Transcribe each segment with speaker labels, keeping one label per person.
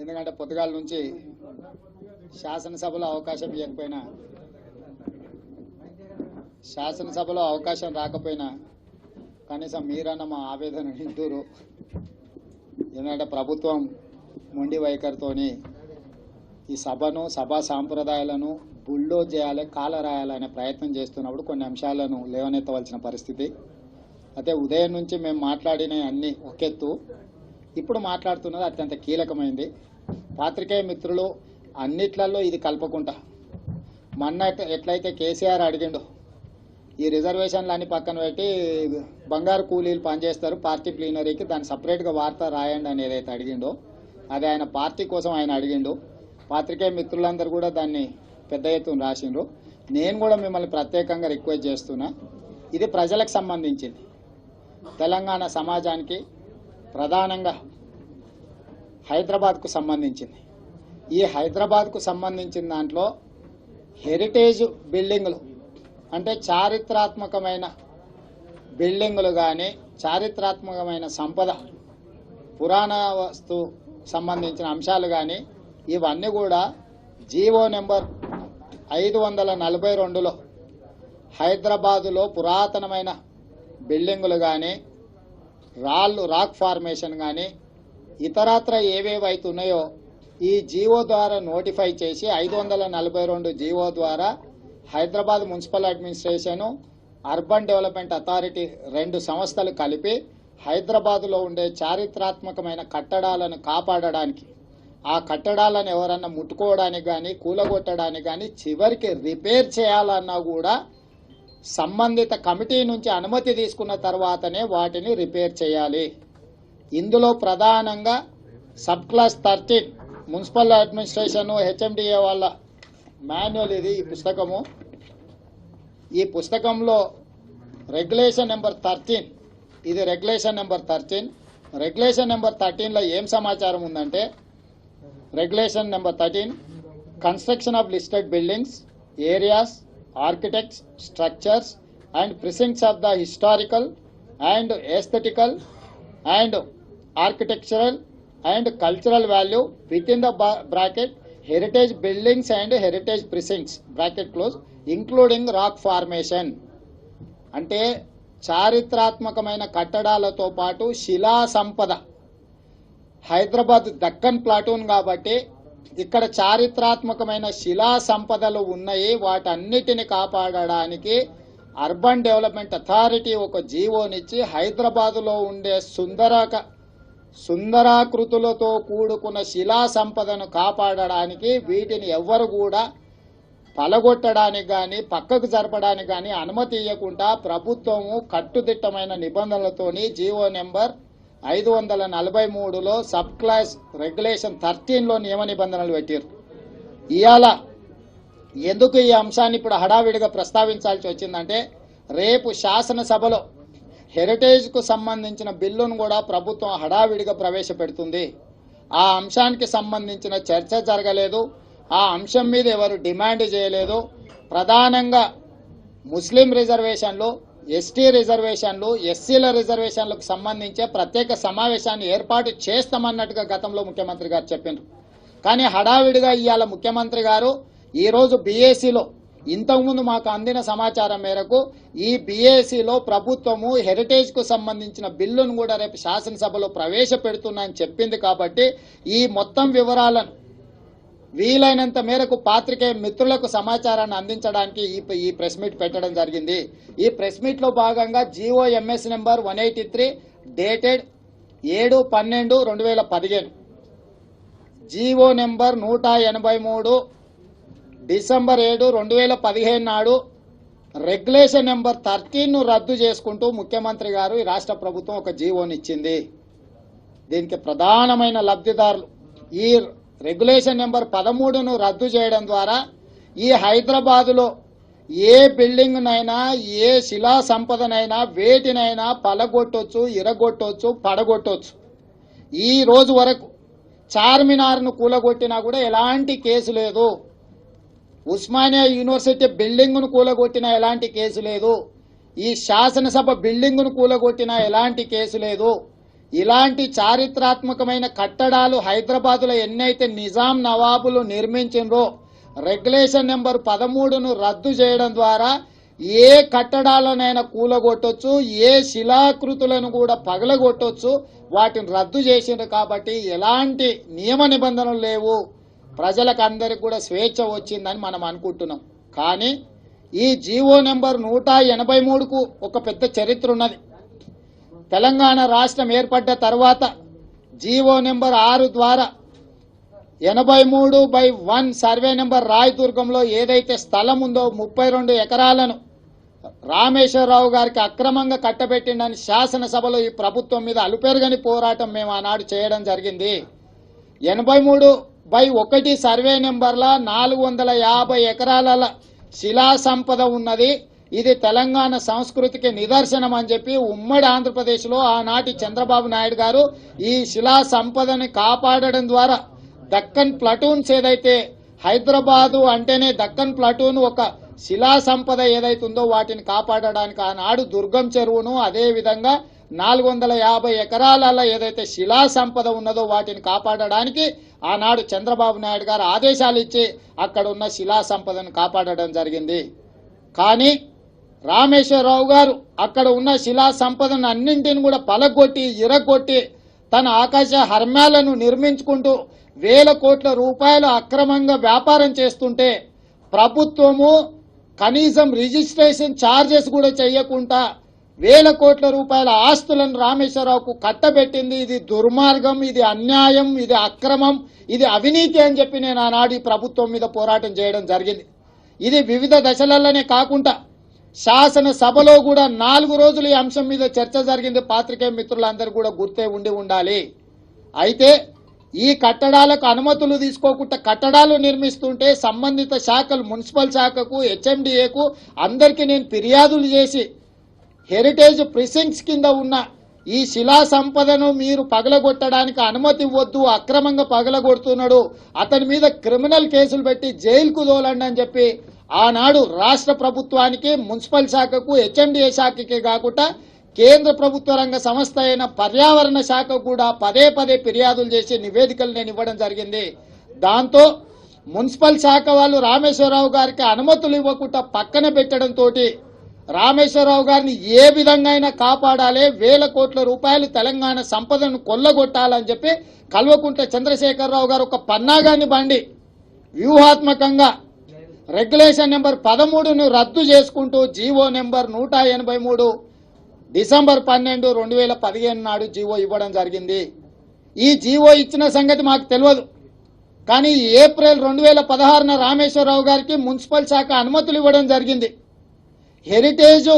Speaker 1: ఎందుకంటే పొద్దుగాల నుంచి శాసనసభలో అవకాశం ఇవ్వకపోయినా శాసనసభలో అవకాశం రాకపోయినా కనీసం మీరన్న మా ఆవేదన వింటూరు. ఎందుకంటే ప్రభుత్వం మొండి వైఖరితోని ఈ సభను సభా సాంప్రదాయాలను బుల్లో చేయాలి కాల రాయాలనే ప్రయత్నం చేస్తున్నప్పుడు కొన్ని అంశాలను లేవనెత్తవలసిన పరిస్థితి. అయితే ఉదయం నుంచి మేము మాట్లాడిన అన్ని ఒకెత్తు. ఇప్పుడు మాట్లాడుతున్నది అత్యంత కీలకమైంది. పాత్రికేయ మిత్రులు అన్నిట్లలో ఇది కలపకుండా మొన్న ఎట్లయితే కేసీఆర్ అడిగిండో ఈ రిజర్వేషన్లు అన్ని పక్కన పెట్టి బంగారు కూలీలు పనిచేస్తారు పార్టీ ప్లీనరీకి దాన్ని సపరేట్గా వార్త రాయండి అని ఏదైతే అడిగిండో అది ఆయన పార్టీ కోసం ఆయన అడిగిండు. పాత్రికేయ మిత్రులందరూ కూడా దాన్ని పెద్ద ఎత్తున రాసిండ్రు. నేను కూడా మిమ్మల్ని ప్రత్యేకంగా రిక్వెస్ట్ చేస్తున్నా ఇది ప్రజలకు సంబంధించింది. తెలంగాణ సమాజానికి ప్రధానంగా హైదరాబాద్కు సంబంధించింది. ఈ హైదరాబాద్కు సంబంధించిన దాంట్లో హెరిటేజ్ బిల్డింగులు అంటే చారిత్రాత్మకమైన బిల్డింగులు కానీ చారిత్రాత్మకమైన సంపద పురాణ వస్తు సంబంధించిన అంశాలు కానీ ఇవన్నీ కూడా జీవో నెంబర్ ఐదు వందల నలభై రెండులో హైదరాబాదులో పురాతనమైన బిల్డింగులు కానీ రాళ్ళు రాక్ ఫార్మేషన్ కానీ ఇతరత్ర ఏవేవైతే ఉన్నాయో ఈ జీవో ద్వారా నోటిఫై చేసి ఐదు వందల నలభై రెండు జీవో ద్వారా Hyderabad municipal administration urban development authority రెండు సంస్థలు కలిపి హైదరాబాదులో ఉండే చారిత్రాత్మకమైన కట్టడాలను కాపాడడానికి ఆ కట్టడాలను ఎవరన్నా ముట్టుకోవడానికి కానీ కూలగొట్టడానికి కానీ చివరికి రిపేర్ చేయాలన్నా కూడా సంబంధిత కమిటీ నుంచి అనుమతి తీసుకున్న తర్వాతనే వాటిని రిపేర్ చేయాలి. ఇందులో ప్రధానంగా sub class thirteen municipal administration HMDA వాళ్ళ మాన్యువల్ ఇది ఈ పుస్తకము. ఈ పుస్తకంలో రెగ్యులేషన్ నెంబర్ థర్టీన్ ఇది regulation number thirteen. Regulation number థర్టీన్లో ఏం సమాచారం ఉందంటే regulation number thirteen construction of listed buildings areas architects structures and precincts of the historical and aesthetical and architectural and cultural value within the bracket heritage buildings and heritage precincts bracket close including rock formation అంటే చారిత్రాత్మకమైన కట్టడాలతో పాటు శిలా సంపద Hyderabad Deccan platoon కాబట్టి ఇక్కడ చారిత్రాత్మకమైన శిలా సంపదలు ఉన్నాయి వాటన్నిటిని కాపాడడానికి అర్బన్ డెవలప్మెంట్ అథారిటీ ఒక జీవోనిచ్చి హైదరాబాదులో ఉండే సుందరక సుందరాకృతులతో కూడుకున్న శిలా సంపదను కాపాడడానికి వీటిని ఎవ్వరు కూడా పలగొట్టడానికి కానీ పక్కకు జరపడానికి కానీ అనుమతి ఇవ్వకుండా ప్రభుత్వము కట్టుదిట్టమైన నిబంధనలతోని జీవో నెంబర్ ఐదు వందల నలభై మూడులో సబ్ క్లాస్ రెగ్యులేషన్ థర్టీన్లో నియమ నిబంధనలు పెట్టారు ఇవాళ ఎందుకు ఈ అంశాన్ని ఇప్పుడు హడావిడిగా ప్రస్తావించాల్సి వచ్చిందంటే రేపు శాసనసభలో హెరిటేజ్కు సంబంధించిన బిల్లును కూడా ప్రభుత్వం హడావిడిగా ప్రవేశపెడుతుంది. ఆ అంశానికి సంబంధించిన చర్చ జరగలేదు. ఆ అంశం మీద ఎవరు డిమాండ్ చేయలేదు. ప్రధానంగా ముస్లిం రిజర్వేషన్లు ఎస్టీ రిజర్వేషన్లు ఎస్సీల రిజర్వేషన్లకు సంబంధించే ప్రత్యేక సమావేశాన్ని ఏర్పాటు చేస్తామన్నట్టుగా గతంలో ముఖ్యమంత్రి గారు చెప్పారు కానీ హడావిడిగా ఇవాళ ముఖ్యమంత్రి గారు ఈరోజు బీఏసీలో ఇంతకుముందు మాకు అందిన సమాచారం మేరకు ఈ బీఏసీలో ప్రభుత్వము హెరిటేజ్కు సంబంధించిన బిల్లును కూడా రేపు శాసనసభలో ప్రవేశపెడుతున్నా అని చెప్పింది కాబట్టి ఈ మొత్తం వివరాలను వీలైనంత మేరకు పాత్రికేయ మిత్రులకు సమాచారాన్ని అందించడానికి ఈ ఈ ప్రెస్ మీట్ పెట్టడం జరిగింది. ఈ ప్రెస్ మీట్లో భాగంగా GO MS number one eighty three dated ఏడు పన్నెండు రెండు వేల పదిహేను. జీవో నెంబర్ నూట ఎనభై మూడు డిసెంబర్ ఏడు రెండు వేల పదిహేను నాడు రెగ్యులేషన్ నెంబర్ థర్టీన్ను రద్దు చేసుకుంటూ ముఖ్యమంత్రి గారు ఈ రాష్ట్ర ప్రభుత్వం ఒక జీవోనిచ్చింది. దీనికి ప్రధానమైన లబ్ధిదారులు ఈ రెగ్యులేషన్ నెంబర్ పదమూడును రద్దు చేయడం ద్వారా ఈ హైదరాబాదులో ఏ బిల్డింగ్నైనా ఏ శిలా సంపదనైనా వేటినైనా పలగొట్టొచ్చు ఇరగొట్టొచ్చు పడగొట్టొచ్చు. ఈ రోజు వరకు చార్మినార్ను కూలగొట్టినా కూడా ఎలాంటి కేసు లేదు. ఉస్మానియా యూనివర్సిటీ బిల్డింగ్ను కూలగొట్టినా ఎలాంటి కేసు లేదు. ఈ శాసనసభ బిల్డింగ్ను కూలగొట్టినా ఎలాంటి కేసు లేదు. ఇలాంటి చారిత్రాత్మకమైన కట్టడాలు హైదరాబాదులో ఎన్నైతే నిజాం నవాబులు నిర్మించిండ్రో రెగ్యులేషన్ నెంబర్ పదమూడును రద్దు చేయడం ద్వారా ఏ కట్టడాలనైనా కూలగొట్టొచ్చు ఏ శిలాకృతులను కూడా పగలగొట్టొచ్చు వాటిని రద్దు చేసిండ్రు కాబట్టి ఎలాంటి నియమ నిబంధనలు లేవు. ప్రజలకు అందరికి కూడా స్వేచ్ఛ వచ్చిందని మనం అనుకుంటున్నాం. కానీ ఈ జీవో నెంబర్ నూట ఎనభై మూడుకు ఒక పెద్ద చరిత్ర ఉన్నది. తెలంగాణ రాష్ట్రం ఏర్పడ్డ తర్వాత జీవో నెంబర్ ఆరు ద్వారా ఎనభై మూడు బై వన్ సర్వే నెంబర్ రాయదుర్గంలో ఏదైతే స్థలం ఉందో ముప్పై రెండు ఎకరాలను రామేశ్వరరావు గారికి అక్రమంగా కట్టబెట్టిండని శాసనసభలో ఈ ప్రభుత్వం మీద అలుపెరగని పోరాటం మేము ఆనాడు చేయడం జరిగింది. ఎనభై మూడు బై ఒకటి సర్వే నెంబర్ల నాలుగు వందల యాభై ఎకరాల శిలా సంపద ఉన్నది. ఇది తెలంగాణ సంస్కృతికి నిదర్శనం అని చెప్పి ఉమ్మడి ఆంధ్రప్రదేశ్లో ఆనాటి చంద్రబాబు నాయుడు గారు ఈ శిలా సంపదని కాపాడడం ద్వారా దక్కన్ ప్లటూన్స్ ఏదైతే హైదరాబాదు అంటేనే దక్కన్ ప్లటూన్ ఒక శిలా సంపద ఏదైతుందో వాటిని కాపాడడానికి ఆనాడు దుర్గం చెరువును అదే విధంగా నాలుగు వందల యాభై ఎకరాలలో ఏదైతే శిలా సంపద ఉన్నదో వాటిని కాపాడడానికి ఆనాడు చంద్రబాబు నాయుడు గారు ఆదేశాలు ఇచ్చి అక్కడ ఉన్న శిలా సంపదను కాపాడడం జరిగింది. కానీ రామేశ్వరరావు గారు అక్కడ ఉన్న శిలా సంపదను అన్నింటిని కూడా పలగొట్టి ఇరగొట్టి తన ఆకాశ హర్మ్యాలను నిర్మించుకుంటూ వేల కోట్ల రూపాయలు అక్రమంగా వ్యాపారం చేస్తుంటే ప్రభుత్వము కనీసం రిజిస్ట్రేషన్ ఛార్జెస్ కూడా చేయకుండా వేల కోట్ల రూపాయల ఆస్తులను రామేశ్వరరావుకు కట్టబెట్టింది. ఇది దుర్మార్గం ఇది అన్యాయం ఇది అక్రమం ఇది అవినీతి అని చెప్పి నేను ఆనాడు ప్రభుత్వం మీద పోరాటం చేయడం జరిగింది. ఇది వివిధ దశలలోనే కాకుండా శాసనసభలో కూడా నాలుగు రోజులు ఈ అంశం మీద చర్చ జరిగింది. పాత్రికేయ మిత్రులందరూ కూడా గుర్తే ఉండి ఉండాలి. అయితే ఈ కట్టడాలకు అనుమతులు తీసుకోకుండా కట్టడాలు నిర్మిస్తుంటే సంబంధిత శాఖలు మున్సిపల్ శాఖకు హెచ్ఎండిఏకు అందరికీ నేను ఫిర్యాదులు చేసి హెరిటేజ్ ప్రిసింక్స్ కింద ఉన్న ఈ శిలా సంపదను మీరు పగలగొట్టడానికి అనుమతి ఇవ్వద్దు అక్రమంగా పగలగొడుతున్నాడు. అతని మీద క్రిమినల్ కేసులు పెట్టి జైలుకు దోలండి అని చెప్పి ఆనాడు రాష్ట్ర ప్రభుత్వానికి మున్సిపల్ శాఖకు హెచ్ఎండిఏ శాఖకి కాకుండా కేంద్ర ప్రభుత్వ రంగ సంస్థ అయిన పర్యావరణ శాఖ కూడా పదే పదే ఫిర్యాదులు చేసి నివేదికలు నేను ఇవ్వడం జరిగింది. దాంతో మున్సిపల్ శాఖ వాళ్ళు రామేశ్వరరావు గారికి అనుమతులు ఇవ్వకుండా పక్కన పెట్టడంతో రామేశ్వరరావు గారిని ఏ విధంగా అయినా కాపాడాలి వేల కోట్ల రూపాయలు తెలంగాణ సంపదను కొల్లగొట్టాలని చెప్పి కల్వకుంట్ల చంద్రశేఖరరావు గారు ఒక పన్నాగాన్ని బండి వ్యూహాత్మకంగా రెగ్యులేషన్ నెంబర్ పదమూడును రద్దు చేసుకుంటూ జీవో నెంబర్ నూట ఎనభై మూడు డిసెంబర్ పన్నెండు రెండు వేల పదిహేను నాడు జీవో ఇవ్వడం జరిగింది. ఈ జీవో ఇచ్చిన సంగతి మాకు తెలియదు. కానీ ఏప్రిల్ రెండు వేల పదహారున రామేశ్వరరావు గారికి మున్సిపల్ శాఖ అనుమతులు ఇవ్వడం జరిగింది. హెరిటేజ్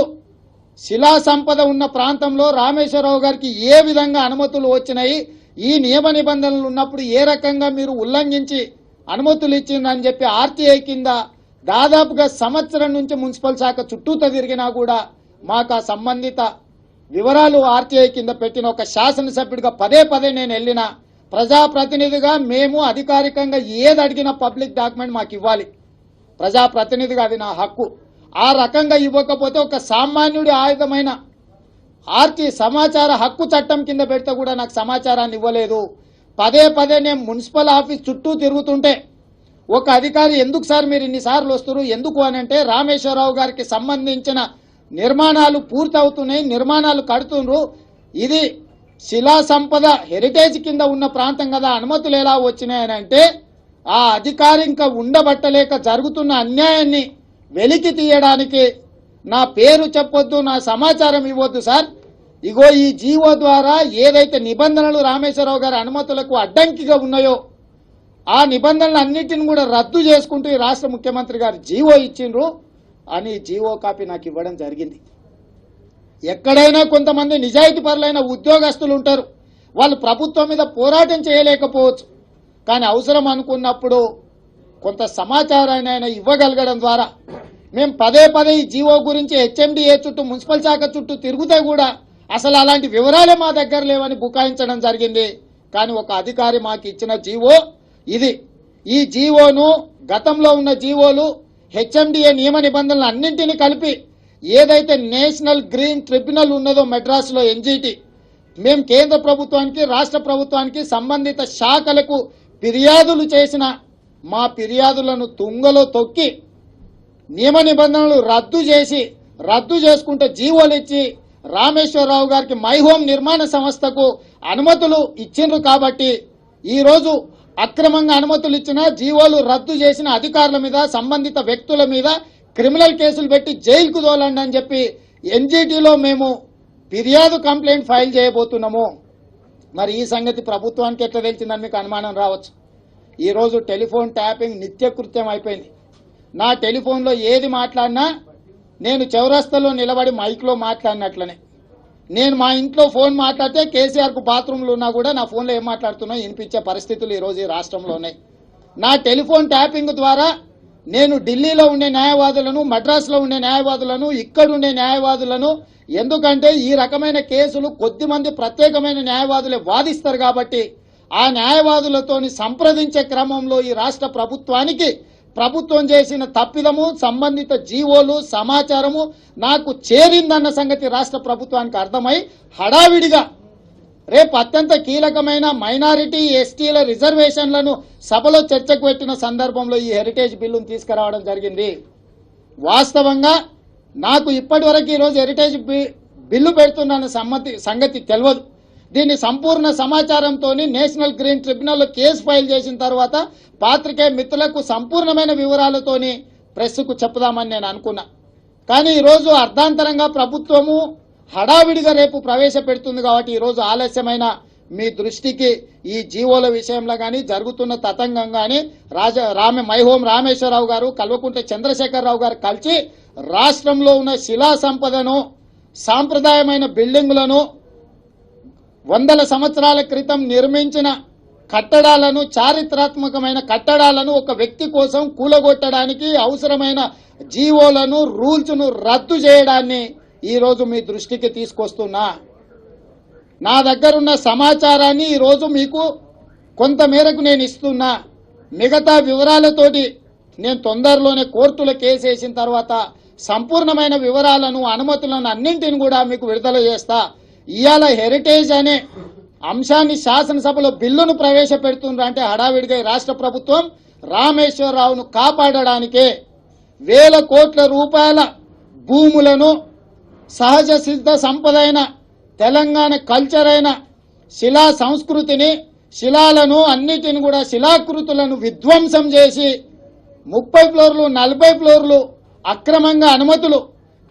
Speaker 1: శిలా సంపద ఉన్న ప్రాంతంలో రామేశ్వరరావు గారికి ఏ విధంగా అనుమతులు వచ్చినాయి ఈ నియమ నిబంధనలు ఉన్నప్పుడు ఏ రకంగా మీరు ఉల్లంఘించి అనుమతులు ఇచ్చిందని చెప్పి ఆర్టీఐ కింద దాదాపుగా సంవత్సరం నుంచి మున్సిపల్ శాఖ చుట్టూత తిరిగినా కూడా మాకు ఆ సంబంధిత వివరాలు ఆర్టీఐ కింద పెట్టిన ఒక శాసనసభ్యుడిగా పదే పదే నేను వెళ్ళిన ప్రజాప్రతినిధిగా మేము అధికారికంగా ఏది అడిగినా పబ్లిక్ డాక్యుమెంట్ మాకు ఇవ్వాలి. ప్రజాప్రతినిధిగా అది నా హక్కు. ఆ రకంగా ఇవ్వకపోతే ఒక సామాన్యుడి ఆయుధమైన ఆర్టీ సమాచార హక్కు చట్టం కింద పెడితే కూడా నాకు సమాచారాన్ని ఇవ్వలేదు. పదే పదే నేను మున్సిపల్ ఆఫీస్ చుట్టూ తిరుగుతుంటే ఒక అధికారి ఎందుకు సార్ మీరు ఇన్నిసార్లు వస్తారు ఎందుకు అని అంటే రామేశ్వరరావు గారికి సంబంధించిన నిర్మాణాలు పూర్తవుతున్నాయి నిర్మాణాలు కడుతుండ్రు ఇది శిలా సంపద హెరిటేజ్ కింద ఉన్న ప్రాంతం కదా అనుమతులు ఎలా వచ్చినాయని అంటే ఆ అధికారి ఇంకా ఉండబట్టలేక జరుగుతున్న అన్యాయాన్ని వెలికి తీయడానికి నా పేరు చెప్పొద్దు నా సమాచారం ఇవ్వద్దు సార్. ఇగో ఈ జీవో ద్వారా ఏదైతే నిబంధనలు రామేశ్వరరావు గారి అనుమతులకు అడ్డంకిగా ఉన్నాయో ఆ నిబంధనలు అన్నింటిని కూడా రద్దు చేసుకుంటూ ఈ రాష్ట్ర ముఖ్యమంత్రి గారు జీవో ఇచ్చిండ్రు. అని జీవో కాపీ నాకు ఇవ్వడం జరిగింది. ఎక్కడైనా కొంతమంది నిజాయితీ పరులైన ఉద్యోగస్తులు ఉంటారు. వాళ్ళు ప్రభుత్వం మీద పోరాటం చేయలేకపోవచ్చు. కానీ అవసరం అనుకున్నప్పుడు కొంత సమాచారాన్ని ఆయన ఇవ్వగలగడం ద్వారా మేము పదే పదే ఈ జీవో గురించి హెచ్ఎండిఏ చుట్టూ మున్సిపల్ శాఖ చుట్టూ తిరుగుతే కూడా అసలు అలాంటి వివరాలే మా దగ్గర లేవని బుకాయించడం జరిగింది. కానీ ఒక అధికారి మాకు ఇచ్చిన జీవో ఇది ఈ జీవోను గతంలో ఉన్న జీవోలు హెచ్ఎండిఏ నియమ నిబంధనలు అన్నింటినీ కలిపి ఏదైతే నేషనల్ గ్రీన్ ట్రిబ్యునల్ ఉన్నదో మెడ్రాస్లో ఎన్జీటీ మేము కేంద్ర ప్రభుత్వానికి రాష్ట్ర ప్రభుత్వానికి సంబంధిత శాఖలకు ఫిర్యాదులు చేసిన మా ఫిర్యాదులను తుంగలో తొక్కి నియమ నిబంధనలు రద్దు చేసి రద్దు చేసుకుంటే జీవోలు ఇచ్చి రామేశ్వరరావు గారికి మై హోమ్ నిర్మాణ సంస్థకు అనుమతులు ఇచ్చిండ్రు కాబట్టి ఈరోజు అక్రమంగా అనుమతులు ఇచ్చిన జీవోలు రద్దు చేసిన అధికారుల మీద సంబంధిత వ్యక్తుల మీద క్రిమినల్ కేసులు పెట్టి జైలుకు తోలండి అని చెప్పి ఎన్జిటిలో మేము ఫిర్యాదు కంప్లైంట్ ఫైల్ చేయబోతున్నాము. మరి ఈ సంగతి ప్రభుత్వానికి ఎట్లా తెలిసిందని మీకు అనుమానం రావచ్చు. ఈరోజు టెలిఫోన్ ట్యాపింగ్ నిత్యకృత్యం అయిపోయింది. నా టెలిఫోన్లో ఏది మాట్లాడినా నేను చౌరస్తలో నిలబడి మైక్లో మాట్లాడినట్లనే. నేను మా ఇంట్లో ఫోన్ మాట్లాడితే కేసీఆర్కు బాత్రూంలో ఉన్నా కూడా నా ఫోన్లో ఏం మాట్లాడుతున్నా వినిపించే పరిస్థితులు ఈరోజు ఈ రాష్ట్రంలో ఉన్నాయి నా టెలిఫోన్ ట్యాపింగ్ ద్వారా నేను ఢిల్లీలో ఉండే న్యాయవాదులను మద్రాసులో ఉండే న్యాయవాదులను ఇక్కడ ఉండే న్యాయవాదులను ఎందుకంటే ఈ రకమైన కేసులు కొద్ది మంది ప్రత్యేకమైన న్యాయవాదులే వాదిస్తారు కాబట్టి ఆ న్యాయవాదులతోని సంప్రదించే క్రమంలో ఈ రాష్ట్ర ప్రభుత్వానికి ప్రభుత్వం చేసిన తప్పిదము సంబంధిత జీవోలు సమాచారము నాకు చేరిందన్న సంగతి రాష్ట్ర ప్రభుత్వానికి అర్థమై హడావిడిగా రేపు అత్యంత కీలకమైన మైనారిటీ ఎస్టీల రిజర్వేషన్లను సభలో చర్చకు పెట్టిన సందర్భంలో ఈ హెరిటేజ్ బిల్లును తీసుకురావడం జరిగింది. వాస్తవంగా నాకు ఇప్పటి వరకు ఈరోజు హెరిటేజ్ బిల్లు పెడుతున్న సంగతి తెలియదు. దీన్ని సంపూర్ణ సమాచారంతో నేషనల్ గ్రీన్ ట్రిబ్యునల్లో కేసు ఫైల్ చేసిన తర్వాత పాత్రికేయ మిత్రులకు సంపూర్ణమైన వివరాలతోని ప్రెస్కు చెప్పుదామని నేను అనుకున్నా. కానీ ఈరోజు అర్ధాంతరంగా ప్రభుత్వము హడావిడిగా రేపు ప్రవేశపెడుతుంది కాబట్టి ఈరోజు ఆలస్యమైన మీ దృష్టికి ఈ జీవోల విషయంలో కానీ జరుగుతున్న తతంగం కానీ రాజ రామ మైహోం రామేశ్వరరావు గారు కల్వకుంట చంద్రశేఖరరావు గారు కలిసి రాష్ట్రంలో ఉన్న శిలా సంపదను సాంప్రదాయమైన బిల్డింగులను వందల సంవత్సరాల క్రితం నిర్మించిన కట్టడాలను చారిత్రాత్మకమైన కట్టడాలను ఒక వ్యక్తి కోసం కూలగొట్టడానికి అవసరమైన జీవోలను రూల్స్ను రద్దు చేయడాన్ని ఈ రోజు మీ దృష్టికి తీసుకొస్తున్నా. నా దగ్గరున్న సమాచారాన్ని ఈరోజు మీకు కొంత మేరకు నేను ఇస్తున్నా. మిగతా వివరాలతోటి నేను తొందరలోనే కోర్టులో కేసు వేసిన తర్వాత సంపూర్ణమైన వివరాలను అనుమతులను అన్నింటిని కూడా మీకు విడుదల చేస్తా. ఇవాళ హెరిటేజ్ అనే అంశాన్ని శాసనసభలో బిల్లును ప్రవేశపెడుతుండ్రు అంటే హడావిడిగా రాష్ట్ర ప్రభుత్వం రామేశ్వరరావును కాపాడడానికే వేల కోట్ల రూపాయల భూములను సహజ సిద్ధ సంపదైన తెలంగాణ కల్చర్ అయిన శిలా సంస్కృతిని శిలాలను అన్నిటిని కూడా శిలాకృతులను విధ్వంసం చేసి ముప్పై ఫ్లోర్లు నలభై ఫ్లోర్లు అక్రమంగా అనుమతులు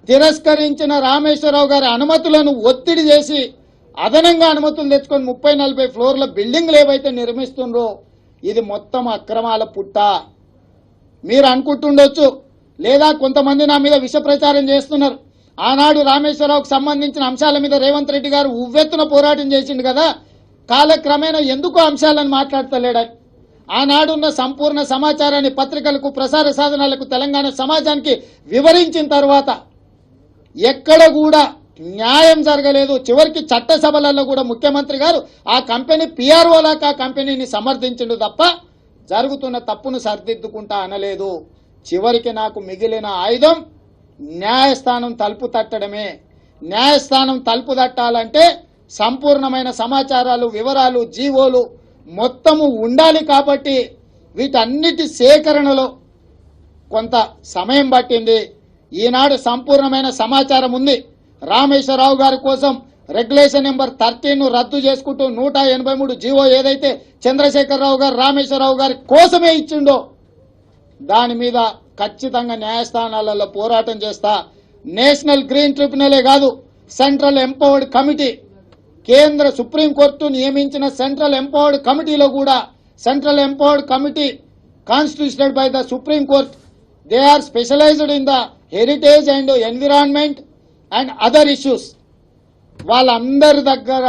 Speaker 1: తిరస్కరించిన రామేశ్వరరావు గారి అనుమతులను ఒత్తిడి చేసి అదనంగా అనుమతులు తెచ్చుకొని ముప్పై నలభై ఫ్లోర్ల బిల్డింగ్లు ఏవైతే నిర్మిస్తుండ్రో ఇది మొత్తం అక్రమాల పుట్ట. మీరు అనుకుంటుండొచ్చు లేదా కొంతమంది నా మీద విష ప్రచారం చేస్తున్నారు. ఆనాడు రామేశ్వరరావుకు సంబంధించిన అంశాల మీద రేవంత్ రెడ్డి గారు ఉవ్వెత్తున పోరాటం చేసిండు కదా కాలక్రమేణా ఎందుకు అంశాలను మాట్లాడతలేడని ఆనాడున్న సంపూర్ణ సమాచారాన్ని పత్రికలకు ప్రసార సాధనాలకు తెలంగాణ సమాజానికి వివరించిన తర్వాత ఎక్కడ కూడా న్యాయం జరగలేదు. చివరికి చట్టసభలలో కూడా ముఖ్యమంత్రి గారు ఆ కంపెనీ పిఆర్ఓలాక ఆ కంపెనీని సమర్థించిండు తప్ప జరుగుతున్న తప్పును సరిదిద్దుకుంటా అనలేదు. చివరికి నాకు మిగిలిన ఆయుధం న్యాయస్థానం తలుపు తట్టడమే. న్యాయస్థానం తలుపు తట్టాలంటే సంపూర్ణమైన సమాచారాలు వివరాలు జీవోలు మొత్తము ఉండాలి కాబట్టి వీటన్నిటి సేకరణలో కొంత సమయం పట్టింది. ఈనాడు సంపూర్ణమైన సమాచారం ఉంది. రామేశ్వరరావు గారి కోసం రెగ్యులేషన్ నెంబర్ థర్టీన్ రద్దు చేసుకుంటూ నూట ఎనభై మూడు జీవో ఏదైతే చంద్రశేఖరరావు గారు రామేశ్వరరావు గారి కోసమే ఇచ్చిండో దాని మీద ఖచ్చితంగా న్యాయస్థానాలలో పోరాటం చేస్తా. నేషనల్ గ్రీన్ ట్రిబ్యునలే కాదు సెంట్రల్ ఎంపవర్డ్ కమిటీ కేంద్ర సుప్రీంకోర్టు నియమించిన సెంట్రల్ ఎంపవర్డ్ కమిటీలో కూడా central empowered committee constitutional by the supreme court they are specialized in the heritage and environment and other issues వాళ్ళందరి దగ్గర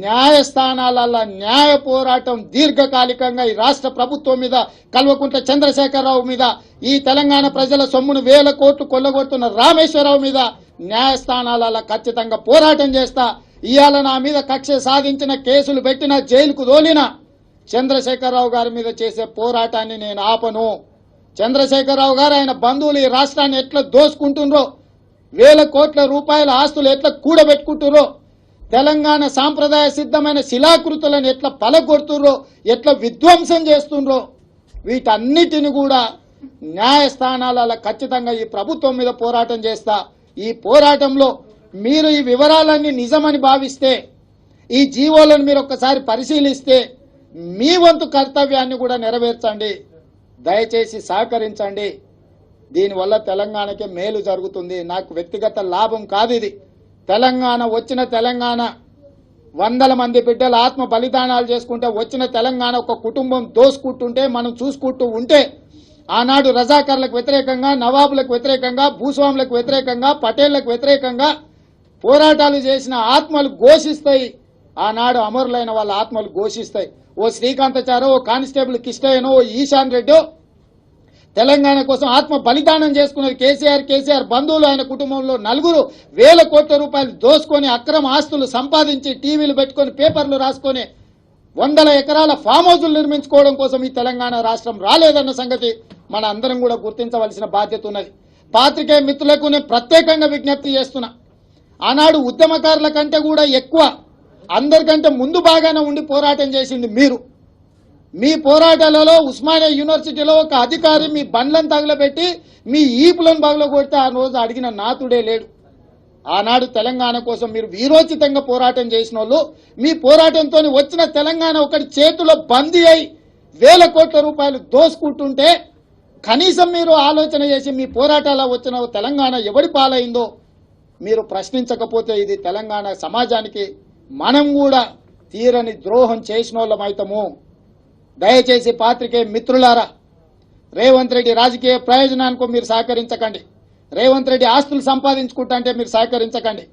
Speaker 1: న్యాయస్థానాలలో న్యాయ పోరాటం దీర్ఘకాలికంగా ఈ రాష్ట్ర ప్రభుత్వం మీద కల్వకుంట్ల చంద్రశేఖరరావు మీద ఈ తెలంగాణ ప్రజల సొమ్మును వేల కోట్లు కొల్లగొడుతున్న రామేశ్వరరావు మీద న్యాయస్థానాలలో ఖచ్చితంగా పోరాటం చేస్తా. ఇవాళ నా మీద కక్ష సాధించిన కేసులు పెట్టిన జైలుకు దోలిన చంద్రశేఖరరావు గారి మీద చేసే పోరాటాన్ని నేను ఆపను. చంద్రశేఖరరావు గారు ఆయన బంధువులు ఈ రాష్ట్రాన్ని ఎట్లా దోసుకుంటున్నారో వేల కోట్ల రూపాయల ఆస్తులు ఎట్లా కూడబెట్టుకుంటున్నారో తెలంగాణ సాంప్రదాయ సిద్ధమైన శిలాకృతులను ఎట్లా పలగొడుతుర్రో ఎట్లా విధ్వంసం చేస్తుండ్రో వీటన్నిటిని కూడా న్యాయస్థానాలలో ఖచ్చితంగా ఈ ప్రభుత్వం మీద పోరాటం చేస్తా. ఈ పోరాటంలో మీరు ఈ వివరాలన్నీ నిజమని భావిస్తే ఈ జీవోలను మీరు ఒక్కసారి పరిశీలిస్తే మీ వంతు కర్తవ్యాన్ని కూడా నెరవేర్చండి. దయచేసి సహకరించండి. దీనివల్ల తెలంగాణకి మేలు జరుగుతుంది. నాకు వ్యక్తిగత లాభం కాదు ఇది. తెలంగాణ వచ్చిన తెలంగాణ. వందల మంది బిడ్డలు ఆత్మ బలిదానాలు చేసుకుంటే వచ్చిన తెలంగాణ ఒక కుటుంబం దోసుకుంటుంటే మనం చూసుకుంటూ ఉంటే ఆనాడు రజాకర్లకు వ్యతిరేకంగా నవాబులకు వ్యతిరేకంగా భూస్వాములకు వ్యతిరేకంగా పటేళ్ళకు వ్యతిరేకంగా పోరాటాలు చేసిన ఆత్మలు ఘోషిస్తాయి. ఆనాడు అమరులైన వాళ్ళ ఆత్మలు ఘోషిస్తాయి. ఓ శ్రీకాంతచారో ఓ కానిస్టేబుల్ కిష్టయ్యనో ఓ ఈశాన్ రెడ్డో తెలంగాణ కోసం ఆత్మ బలిదానం చేసుకున్నది కేసీఆర్ కేసీఆర్ బంధువులు ఆయన కుటుంబంలో నలుగురు వేల కోట్ల రూపాయలు దోసుకొని అక్రమ ఆస్తులు సంపాదించి టీవీలు పెట్టుకొని పేపర్లు రాసుకొని వందల ఎకరాల ఫామ్ హౌజులు నిర్మించుకోవడం కోసం ఈ తెలంగాణ రాష్ట్రం రాలేదన్న సంగతి మన అందరం కూడా గుర్తించవలసిన బాధ్యత ఉన్నది. పాత్రికేయ మిత్రులకు నేను ప్రత్యేకంగా విజ్ఞప్తి చేస్తున్నా. ఆనాడు ఉద్యమకారుల కంటే కూడా ఎక్కువ అందరికంటే ముందు బాగానే ఉండి పోరాటం చేసింది మీరు. మీ పోరాటాలలో ఉస్మానియా యూనివర్సిటీలో ఒక అధికారి మీ బండ్లను తగలబెట్టి మీ ఈపులను బగల కొడితే ఆ రోజు అడిగిన నాతుడే లేడు. ఆనాడు తెలంగాణ కోసం మీరు వీరోచితంగా పోరాటం చేసిన వాళ్ళు మీ పోరాటంతో వచ్చిన తెలంగాణ ఒకటి చేతిలో బందీ అయి వేల కోట్ల రూపాయలు దోసుకుంటుంటే కనీసం మీరు ఆలోచన చేసి మీ పోరాటాల వచ్చిన తెలంగాణ ఎవడి పాలైందో మీరు ప్రశ్నించకపోతే ఇది తెలంగాణ సమాజానికి మనం కూడా తీరని ద్రోహం చేసిన వాళ్ళమైతము దయచేసి పాత్రికే మిత్రులారా రేవంత్ రెడ్డి రాజకీయ ప్రయోజనానికి మీరు సహకరించకండి. రేవంత్ రెడ్డి ఆస్తులు సంపాదించుకుంటా అంటే మీరు సహకరించకండి.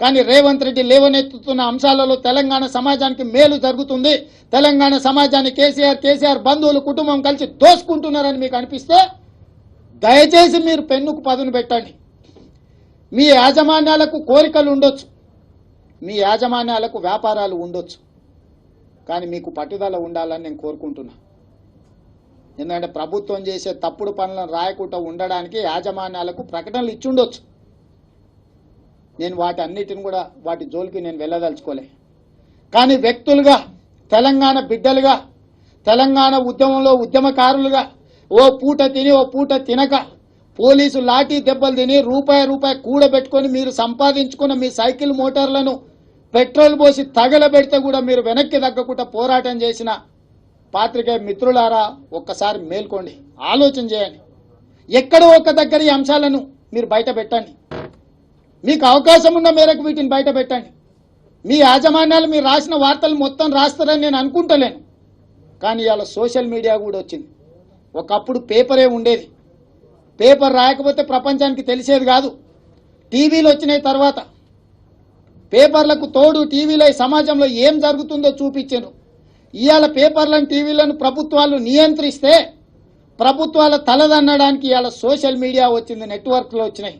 Speaker 1: కానీ రేవంత్ రెడ్డి లేవనెత్తుతున్న అంశాలలో తెలంగాణ సమాజానికి మేలు జరుగుతుంది. తెలంగాణ సమాజాన్ని కేసీఆర్ కేసీఆర్ బంధువులు కుటుంబం కలిసి దోసుకుంటున్నారని మీకు అనిపిస్తే దయచేసి మీరు పెన్నుకు పదును పెట్టండి. మీ యాజమాన్యాలకు కోరికలు ఉండొచ్చు. మీ యాజమాన్యాలకు వ్యాపారాలు ఉండొచ్చు. కానీ మీకు పట్టుదల ఉండాలని నేను కోరుకుంటున్నా. ఎందుకంటే ప్రభుత్వం చేసే తప్పుడు పనులను రాయకుండా ఉండడానికి యాజమాన్యాలకు ప్రకటనలు ఇచ్చుండొచ్చు నేను వాటి అన్నిటిని కూడా వాటి జోలికి నేను వెళ్ళదలుచుకోలే. కానీ వ్యక్తులుగా తెలంగాణ బిడ్డలుగా తెలంగాణ ఉద్యమంలో ఉద్యమకారులుగా ఓ పూట తిని ఓ పూట తినక పోలీసు లాఠీ దెబ్బలు తిని రూపాయి రూపాయి కూడబెట్టుకొని మీరు సంపాదించుకున్న మీ సైకిల్ మోటార్లను పెట్రోల్ పోసి తగలబెడితే కూడా మీరు వెనక్కి తగ్గకుండా పోరాటం చేసిన పాత్రికేయ మిత్రులారా ఒక్కసారి మేల్కోండి. ఆలోచన చేయండి. ఎక్కడో ఒక దగ్గర ఈ అంశాలను మీరు బయట పెట్టండి. మీకు అవకాశం ఉన్న మేరకు వీటిని బయట పెట్టండి. మీ యాజమాన్యాలు మీరు రాసిన వార్తలు మొత్తం రాస్తారని నేను అనుకుంటలేను. కానీ ఇవాళ సోషల్ మీడియా కూడా వచ్చింది. ఒకప్పుడు పేపరే ఉండేది. పేపర్ రాయకపోతే ప్రపంచానికి తెలిసేది కాదు. టీవీలు వచ్చినాయి తర్వాత. పేపర్లకు తోడు టీవీలో సమాజంలో ఏం జరుగుతుందో చూపించారు ఇవాళ పేపర్లను టీవీలను ప్రభుత్వాలు నియంత్రిస్తే ప్రభుత్వాల తలదన్నడానికి ఇవాళ సోషల్ మీడియా వచ్చింది నెట్వర్క్లు వచ్చినాయి.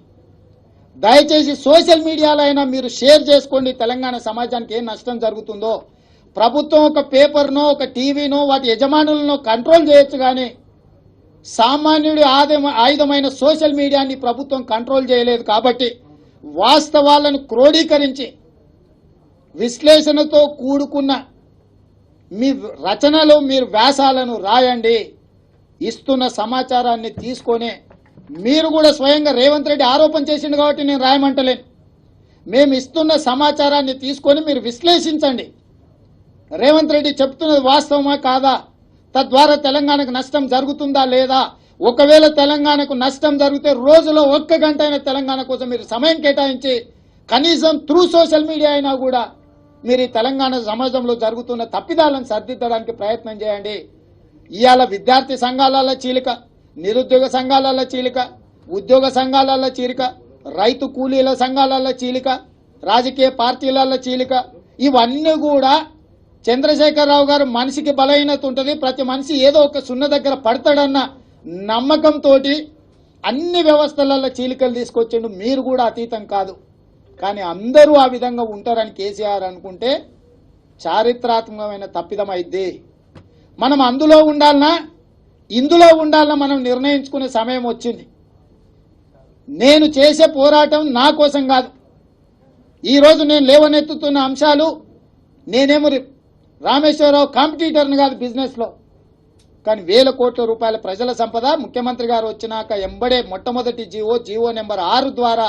Speaker 1: దయచేసి సోషల్ మీడియాలో అయినా మీరు షేర్ చేసుకోండి. తెలంగాణ సమాజానికి ఏం నష్టం జరుగుతుందో. ప్రభుత్వం ఒక పేపర్నో ఒక టీవీనో వాటి యజమానులను కంట్రోల్ చేయొచ్చు కానీ సామాన్యుడి ఆయుధం ఆయుధమైన సోషల్ మీడియాని ప్రభుత్వం కంట్రోల్ చేయలేదు కాబట్టి వాస్తవాలను క్రోడీకరించి విశ్లేషణతో కూడుకున్న మీ రచనలు మీరు వ్యాసాలను రాయండి ఇస్తున్న సమాచారాన్ని తీసుకొని మీరు కూడా స్వయంగా రేవంత్ రెడ్డి ఆరోపణ చేసిండు కాబట్టి నేను రాయమంటలేను. మేము ఇస్తున్న సమాచారాన్ని తీసుకొని మీరు విశ్లేషించండి. రేవంత్ రెడ్డి చెప్తున్నది వాస్తవమా కాదా? తద్వారా తెలంగాణకు నష్టం జరుగుతుందా లేదా? ఒకవేళ తెలంగాణకు నష్టం జరిగితే రోజులో ఒక్క గంట అయినా తెలంగాణ కోసం మీరు సమయం కేటాయించి కనీసం త్రూ సోషల్ మీడియా అయినా కూడా మీరు ఈ తెలంగాణ సమాజంలో జరుగుతున్న తప్పిదాలను సర్దిద్దడానికి ప్రయత్నం చేయండి. ఇవాళ విద్యార్థి సంఘాలల్ల చీలిక నిరుద్యోగ సంఘాలల్ల చీలిక ఉద్యోగ సంఘాలల్ల చీలిక రైతు కూలీల సంఘాలల్ల చీలిక రాజకీయ పార్టీలలో చీలిక ఇవన్నీ కూడా చంద్రశేఖరరావు గారు మనిషికి బలహీనత ఉంటుంది ప్రతి మనిషి ఏదో ఒక సున్న దగ్గర పడతాడన్న నమ్మకంతో అన్ని వ్యవస్థలలో చీలికలు తీసుకొచ్చిండు. మీరు కూడా అతీతం కాదు. కానీ అందరూ ఆ విధంగా ఉంటారని కేసీఆర్ అనుకుంటే చారిత్రాత్మకమైన తప్పిదమైద్ది మనం అందులో ఉండాలనా? ఇందులో ఉండాలన్నా మనం నిర్ణయించుకునే సమయం వచ్చింది. నేను చేసే పోరాటం నా కోసం కాదు. ఈ రోజు నేను లేవనెత్తుతున్న అంశాలు నేనేమో రామేశ్వరరావు కాంపిటీటర్ని కాదు బిజినెస్లో. కానీ వేల కోట్ల రూపాయల ప్రజల సంపద ముఖ్యమంత్రి గారు వచ్చినాక ఎంబడే మొట్టమొదటి జీవో జీవో నెంబర్ ఆరు ద్వారా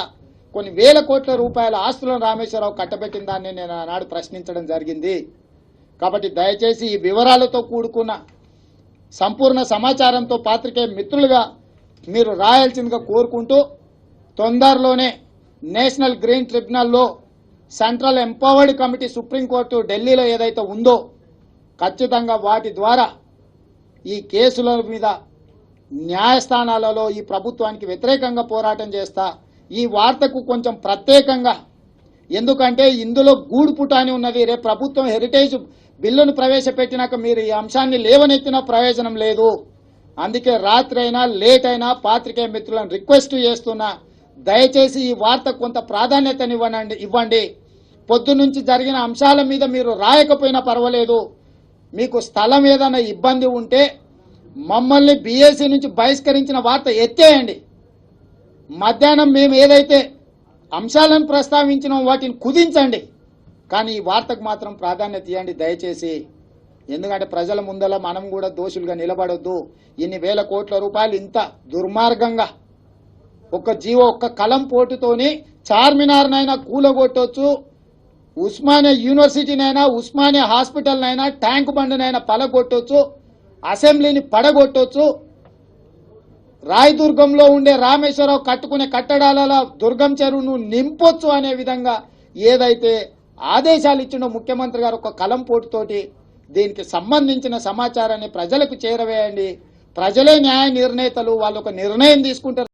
Speaker 1: కొన్ని వేల కోట్ల రూపాయల ఆస్తులను రామేశ్వరరావు కట్టబెట్టిన దాన్ని నేను ఆనాడు ప్రశ్నించడం జరిగింది. కాబట్టి దయచేసి ఈ వివరాలతో కూడుకున్న సంపూర్ణ సమాచారంతో పాత్రికేయ మిత్రులుగా మీరు రాయాల్సిందిగా కోరుకుంటూ తొందరలోనే national green ట్రిబ్యునల్లో central empowered committee supreme court ఢిల్లీలో ఏదైతే ఉందో ఖచ్చితంగా వాటి ద్వారా ఈ కేసుల మీద న్యాయస్థానాలలో ఈ ప్రభుత్వానికి వ్యతిరేకంగా పోరాటం చేస్తా. ఈ వార్తకు కొంచెం ప్రత్యేకంగా ఎందుకంటే ఇందులో గూడుపుటాని ఉన్నది. రేపు ప్రభుత్వం హెరిటేజ్ బిల్లును ప్రవేశపెట్టినాక మీరు ఈ అంశాన్ని లేవనెత్తిన ప్రయోజనం లేదు. అందుకే రాత్రి అయినా లేట్ అయినా పాత్రికేయ మిత్రులను రిక్వెస్ట్ చేస్తున్నా. దయచేసి ఈ వార్త కొంత ప్రాధాన్యతనివ్వనండి ఇవ్వండి. పొద్దునుంచి జరిగిన అంశాల మీద మీరు రాయకపోయినా పర్వాలేదు. మీకు స్థలం ఏదైనా ఇబ్బంది ఉంటే మమ్మల్ని బీఎస్సీ నుంచి బహిష్కరించిన వార్త ఎత్తేయండి. మధ్యాహ్నం మేము ఏదైతే అంశాలను ప్రస్తావించినాం వాటిని కుదించండి. కానీ ఈ వార్తకు మాత్రం ప్రాధాన్యత ఇవ్వండి దయచేసి. ఎందుకంటే ప్రజల ముందల మనం కూడా దోషులుగా నిలబడొద్దు. ఇన్ని వేల కోట్ల రూపాయలు ఇంత దుర్మార్గంగా ఒక జీవో ఒక్క కలం పోటుతోని చార్మినార్నైనా కూలగొట్టొచ్చు. ఉస్మానియా యూనివర్సిటీనైనా ఉస్మానియా హాస్పిటల్నైనా ట్యాంక్ బండినైనా పలగొట్టొచ్చు. అసెంబ్లీని పడగొట్టొచ్చు. రాయదుర్గంలో ఉండే రామేశ్వరరావు కట్టుకునే కట్టడాలలో దుర్గం చెరువును నింపొచ్చు అనే విధంగా ఏదైతే ఆదేశాలు ఇచ్చిండో ముఖ్యమంత్రి గారు ఒక కలం పోటుతోటి దీనికి సంబంధించిన సమాచారాన్ని ప్రజలకు చేరవేయండి. ప్రజలే న్యాయ నిర్ణేతలు వాళ్ళు ఒక నిర్ణయం తీసుకుంటారు.